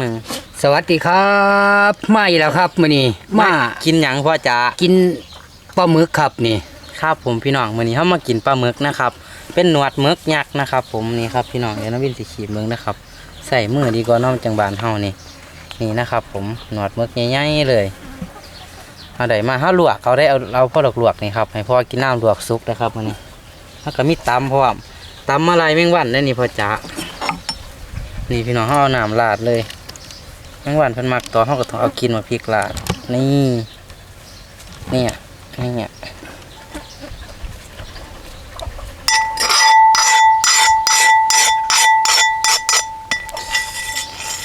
หนึ่งสวัสดีครับมาอีกแล้วครับมื้อนี้มากินหยังพ่อจ๋ากินปลาหมึกครับนี่ครับผมพี่น้องมื้อนี้เฮามากินปลาหมึกนะครับ เป็นหนวดหมึกยักษ์นะครับ ผมนี่ครับพี่น้องเดี๋ยวน้าวินสิขีดเบิ่งนะครับ ใส่มือดีกว่าเน้องจังบานเฮานี่นี่นะครับ ผมหนวดหมึกใหญ่ๆเลยเอาได้มาเฮาลวกเขาได้เอาเอาพ่อลวกๆนี่ครับให้พ่อกินน้ำลวกซุปนะครับมื้อนี้แล้วก็มีตำพร้อมตำอะไรแมงวันได้นี่พ่อจ๋านี่พี่น้องเฮาเอาน้ำราดเลย แมงวันเพิ่นมักตอนเฮาก็ต้องเอากินมาพริกลาดนี่เนี่ยเนี่ย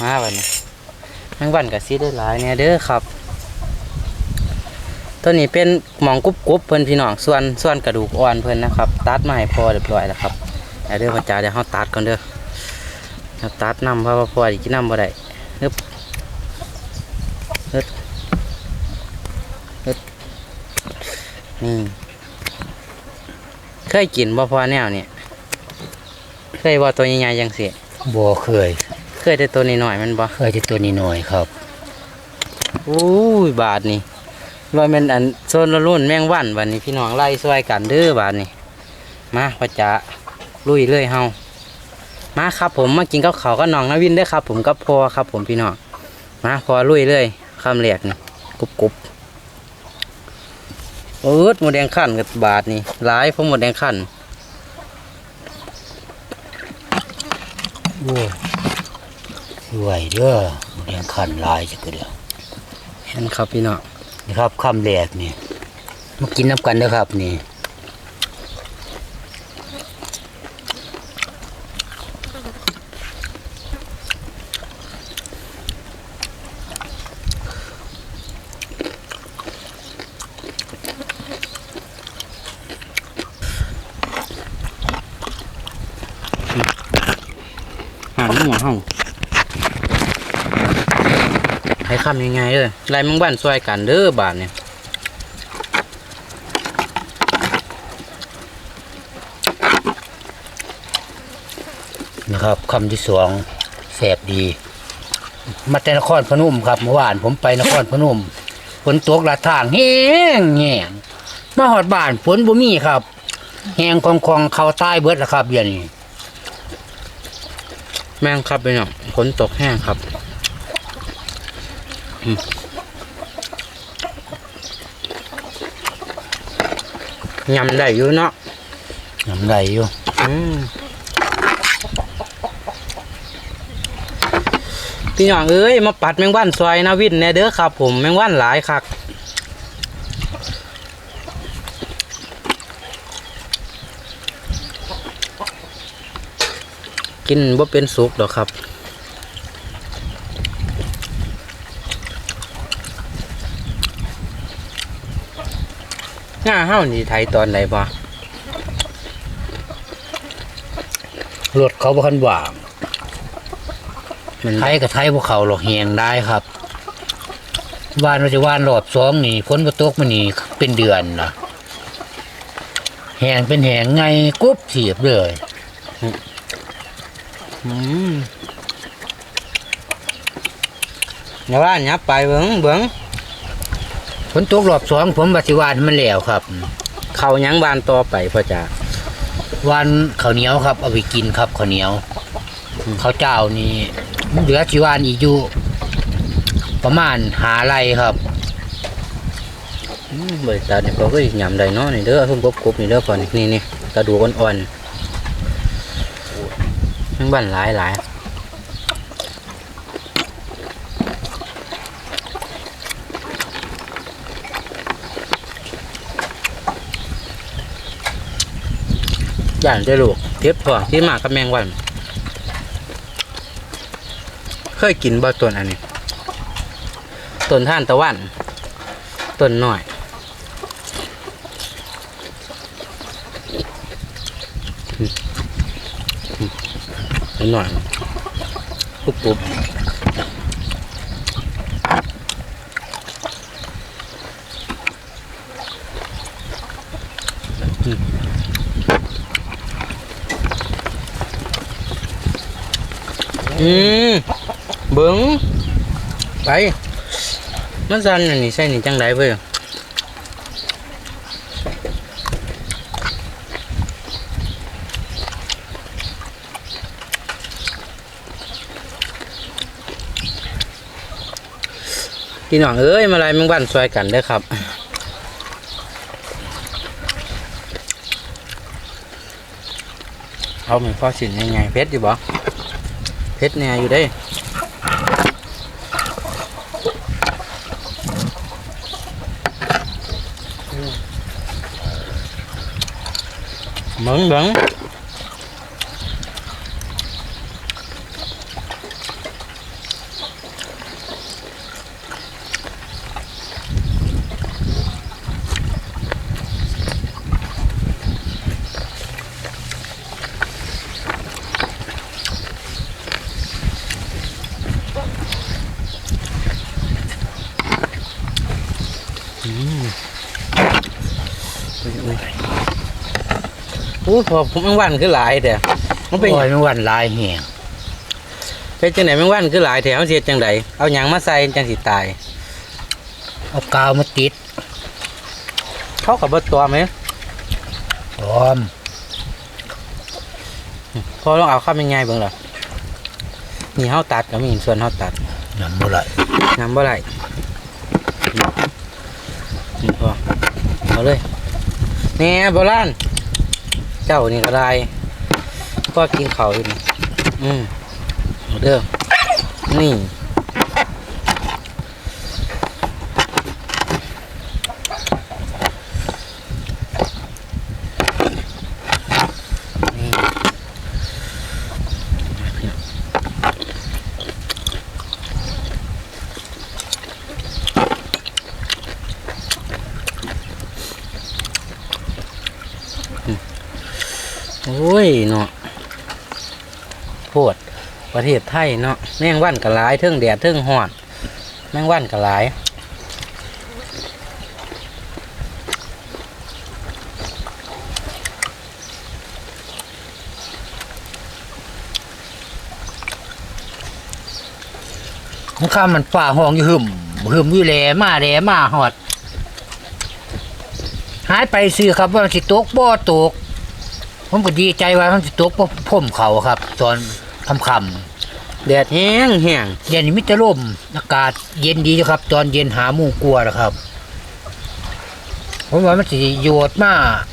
มาบัดนี้แมงวันก็สิได้หลายเนี่ยเด้อครับ ตัวนี้เป็นหมองกุบกุบเพิ่นพี่น้องส่วนส่วนกระดูกอ่อนเพิ่นนะครับ ตัดมาให้พอเรียบร้อยแล้วครับเดี๋ยวเด้อพ่อจ๋าเดี๋ยวเฮาตัดก่อนเด้อเดี๋ยวตัดนำเพราะว่าพอสิกินนำบ่ได้นี่ เคยกินบ่พอแนวเนี่ยเคยบ่ตัวใหญ่ๆยังสิบ่เคย เคยแต่ตัวน้อยๆมันบ่เคยแต่ตัวนี้หน่อยครับอู้ยบาทนี่ว่ามันอันโซนละรุ่นแมงวันบัดนี้พี่น้องไล่ช่วยกันเด้อบาทนี่มาพ่อจ๋าลุยเลยเฮามาครับผมมากินกับข้าวกับน้องนาวินเด้อครับ ผมกับพ่อครับ ผมพี่น้องมาพอลุยเลยคำแรกนี่กรุบกรุบ เอิดหมดแดงขั้นกับบาทนี่หลายเพราะหมดแดงขั้นโอ้สวยเด้อเรียงขันลายจักเดียวเห็นครับพี่น้องนี่ครับคำแรกนี่มากินน้ำกันเด้อครับนี่ เฮาให้คำยังไงเด้อไรมึงบ้านช่วยกันเด้อบาทเนี่ยนะครับคำที่สองแสบดี มาแต่นครพนมครับเมื่อวานผมไปนครพนมฝนตกละทางแห้งแห้งมาหอดบ้านฝนบ่มีครับ แห้งคองคองเขาใต้เบิดละครับเดี๋ยวนี้ แม่งครับพี่น้องฝนตกแห้งครับอืมยำได้อยู่เนาะน้ำไหลอยู่อืมพี่น้องเอ้ยมาปัดแมงวันซอยนาวินแน่เด้อครับ ผมแมงวันหลายคัก กินบ่เป็นสุกดอกครับ หน้าเฮ้านี่ไทยตอนไหนบ่รถเขาบ่คันว่างมันไทยกับไทยพวกเขาหรอกแหงได้ครับวานเราจะวานรอบสองนี่ฝนบ่ตกมันนี่เป็นเดือนนะแหงเป็นแหงไงกุ๊บเสียบเลย อืมเดี๋ยวว่านับไปเบิ้งเบิ้งฝนตกรอบสองผมบัติวานมันแล้วครับ เขายังบานต่อไปพ่อจ๋าวันข้าวเหนียวครับเอาไปกินครับข้าวเหนียวข้าวเจ้านี่เหลือชีวานอีกอยู่ประมาณหาไรครับเบิดตาเนี่ยเขาก็ยำได้เนาะนี่เด้อเพิ่งกบกบนี่เด้อก่อนนี่นี่ตาดูอ่อนๆ บ้านหลายหลายย่านได้ลูกเทียบถ่วงที่มากับแมงวัน เคยกินบ่ต้นอันนี้ต้นท่านตะวันต้นหน่อยต้ นหน่อยปุ๊บปุ๊บอืมอืมเบิ้งไปมันสั่นอันนี้ใส่นี่จังไดเว้ย พี่น้องเอ้ยมาลายแมงวันซอยกันเด้อครับเอาเหมือนพ่อสินยังไงเพชรอยู่บ่เพชรเนี่ยอยู่ได้เหมือนเหมือน อู้พอผมแมงวันคือหลายแต่มันเป็นโอ้ยแมงวันหลายแห้งเป็นจังไหนแมงวันคือหลายแถวเสียจังไดเอาหยังมาใส่จังสิตาย เอากาวมาติดเขากับเบิดตัวไหมพร้อมพอลองเอาเข้าเป็นไงเบิ่งล่ะนี่เฮาตัดก็มีส่วนเฮาตัดน้ำบ่ไหลน้ำบ่ไหลนี่พอเอาเลยแหนี่โบราณ เจ้านี่ก็ได้ก็กินเขาอยู่นี่อืมเอาเด้อนี่ อ้ยเนาะโพดประเทศไทยเนาะแมงวันก็หลายเทิงแดดเทิงหอด แมงวันก็หลายมันข้ามมันฝ่าห้องอยู่หึมหึมอยู่แหลมาแหลมาหอด หายไปซื้อครับว่าสิตกบ่ตก ผมก็ดีใจว่ามันสิตกบ่พ่มเขาครับ ตอนคำคำแดดแห้งแห้งๆเย็นนี้มิตรลมอากาศเย็นดีอยู่ครับ ตอนเย็นหาหมู่กลัวนะครับผมว่ามันสิโยดมาก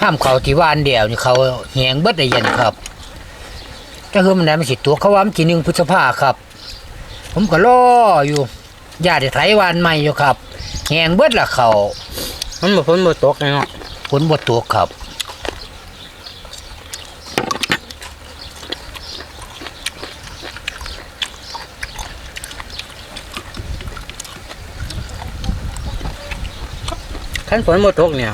ห้ามเขาที่ว่านเดียวนี่เขาแหงเบิดได้เย็นครับถ้าคือมันได้มันสิตัวเขาว่ามันทีหนึ่งพฤษภาครับ ผมก็รออยู่ญาติไถวานใหม่อยู่ครับแหงเบิดละเขา มันบ่พ้นบ่ตกเลยเนาะฝนบดตัวครับขั้นฝนบ่ตกเนี่ย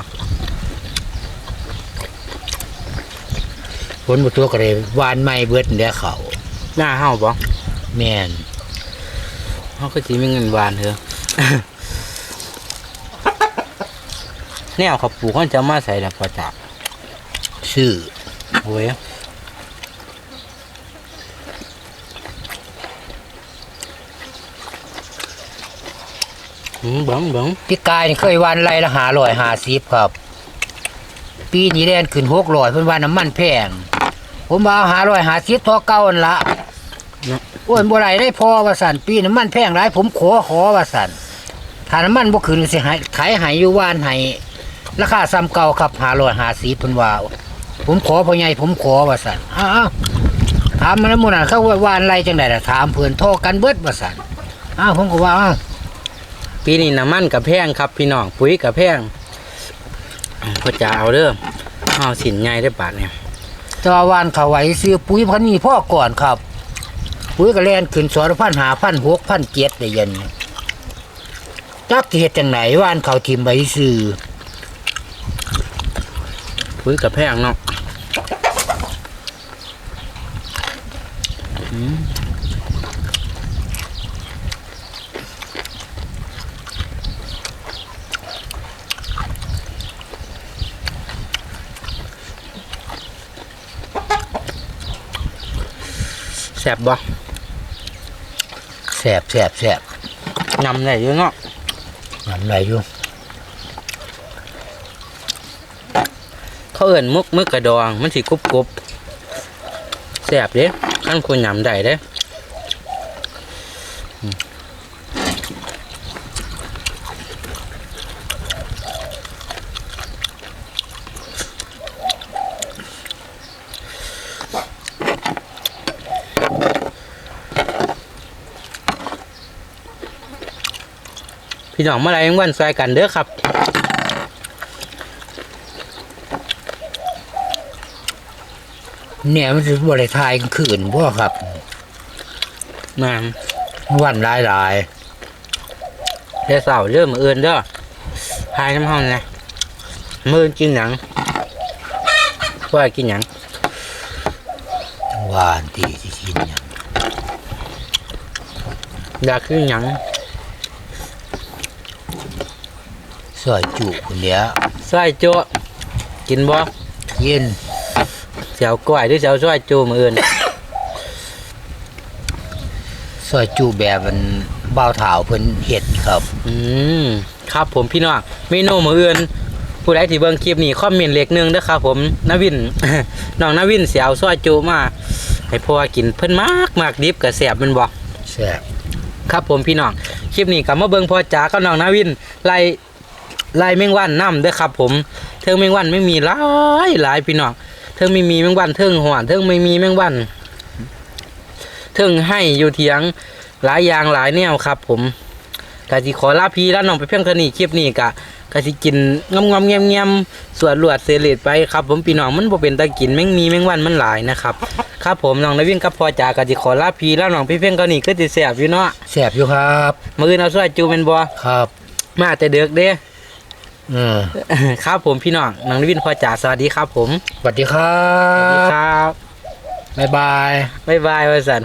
ฝนบดตัวก็เลยวานใหม่เบิดเดียวเขาหน้าเฮาบ่แม่นเฮาก็สิมีเงินหวานเถอะ แนวเขาปลูกเขาจะมาใส่แล้วพอจับซื้อโอ้ยบังบังพี่กายนี่เคยวานไรละหาลอยหาซีบครับ ปีนี้แล่นขึ้นหกลอยเพิ่นว่าน้ำมันแพง ผมว่าหาลอยหาซีบทอเก่าอันละอ้ยบ่ไรได้พอว่าสันปีน้ำมันแพงหลายผมขอขอว่าสันถ้าน้ำมันบ่ขึ้นสิให้ขายให้อยู่ว่านให้ ราคาซ้ำเก่าครับหาลอยหาซีบเพิ่นว่าผมขอพ่อใหญ่ผมขอว่าสันอ้าวถามมันแล้วหมื้อนั้นเขาว่าวานไรจังไดล่ะถามเพิ่นโทรกันเบิดว่าสันอ้าวผมก็ว่าอ้าวปีนี้น้ำมันกับแพงครับ พี่น้องปุ๋ยกับแพงพอจะเอาเด้อเอาสินใหญ่ได้อบาทเนี่ยแตว่าวานเขาไว้ซื้อปุ๋ยพันนี้พ่อก่อนครับ ปุ๋ยก็แล่นขึ้นสองพันหาพันหกพันเจ็ดได้ยันจักสิเฮ็ดจังไหนวานเขาทิมไว้ซื้อ ปุ๋ยกับแพงเนาะแซบบ่แสบแสบแสบยำได้อยู่เนาะนำไหลอยู่ เขาเอิ้นมึกมึกกระดอง มันสิกรุบกรุบแซ่บเด้ขั้นคุณยำได้เด้พี่น้องเมื่อไรยังวันซอยกันเด้อครับ เนี่ยมันจะบริทายกลางคืนพวกครับมาวันหลายหลายเดี๋ยวเสาร์เริ่มมืออื่นเด้อพายน้ำห้องนะมืออื่นกินหยังว่ากินหยังๆหวานตีที่กินอย่างอยากกินหยังซอยจุคนเดียวซอยโจ้กินบ่เย็นเสียวก้อยหรือเสียวซอยโจ้มืออื่น ซอยจุแบบมันเบาเถาเพิ่นเห็ดครับ อืมครับผมพี่น้องเมนูมืออื่น ผู้ใดที่เบิ่งคลิปนี้คอมเมนต์เล็กหนึงเด้อครับผมนวิน น้องนวินเสียวซอยโจ้มาให้พ่อกินเพิ่นมากมากดิบกับแสบแมันบ่แซ่บครับผมพี่น้องคลิปนี้กลับมาเบิ่งพ่อจ๋ากับน้องนาวินไล่ไล่แมงวันน้ำเด้อครับ ผมเทิงแมงวันไม่มีหลายหลายพี่น้องเทิงไม่มีแมงวันเทิงหวานเทิงไม่มีแมงวันเทิงให้อยู่เถียงหลายอย่างหลายแนวครับ ผมกะสิขอลาพี่แล้วน้องไปเพียงเท่านี้คลิปนี้กะกะสิกินงำงำๆเงียมเงียมๆสวดลวดเสเลดไปครับ ผมพี่น้องมันบ่เป็นตะกินแมงมีแมงวันมันหลายนะครับครับผมน้องนาวินกับพ่อจ๋ากะสิขอลาพี่แล้วน้องไปเพียงเท่านี้ก็สิแซ่บอยู่เนาะแซ่บอยู่ครับ มืออนเอาซอยจูเป็นบัวครับ มาแต่เด็กเด้ เออครับผมพี่น้องน้องนวินพ่อจ๋าสวัสดีครับผมสวัสดีครัสวัสดีบครับบ๊ายบาย บ๊ายบายวันสัน